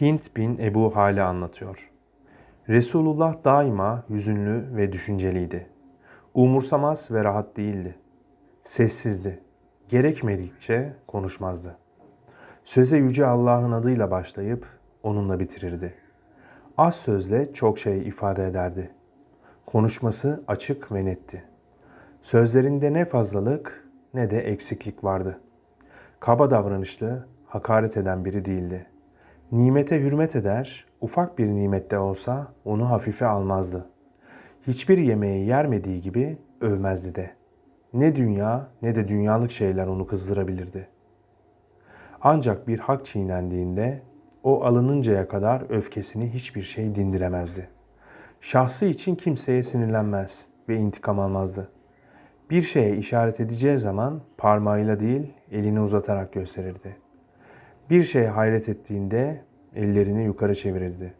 Hint bin Ebu Hale anlatıyor. Resulullah daima hüzünlü ve düşünceliydi. Umursamaz ve rahat değildi. Sessizdi. Gerekmedikçe konuşmazdı. Söze Yüce Allah'ın adıyla başlayıp onunla bitirirdi. Az sözle çok şey ifade ederdi. Konuşması açık ve netti. Sözlerinde ne fazlalık ne de eksiklik vardı. Kaba davranışlı, hakaret eden biri değildi. Nimete hürmet eder, ufak bir nimette olsa onu hafife almazdı. Hiçbir yemeği yermediği gibi övmezdi de. Ne dünya ne de dünyalık şeyler onu kızdırabilirdi. Ancak bir hak çiğnendiğinde o alınıncaya öfkesini öfkesini hiçbir şey dindiremezdi. Şahsı için kimseye sinirlenmez ve intikam almazdı. Bir şeye işaret edeceği zaman parmağıyla değil elini uzatarak gösterirdi. Bir şeye hayret ettiğinde ellerini yukarı çevirirdi.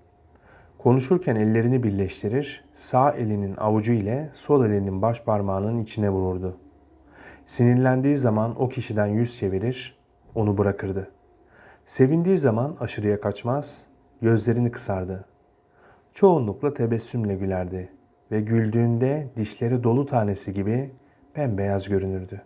Konuşurken ellerini birleştirir, sağ elinin avucu ile sol elinin baş parmağının içine vururdu. Sinirlendiği zaman o kişiden yüz çevirir, onu bırakırdı. Sevindiği zaman aşırıya kaçmaz, gözlerini kısardı. Çoğunlukla tebessümle gülerdi ve güldüğünde dişleri dolu tanesi gibi bembeyaz görünürdü.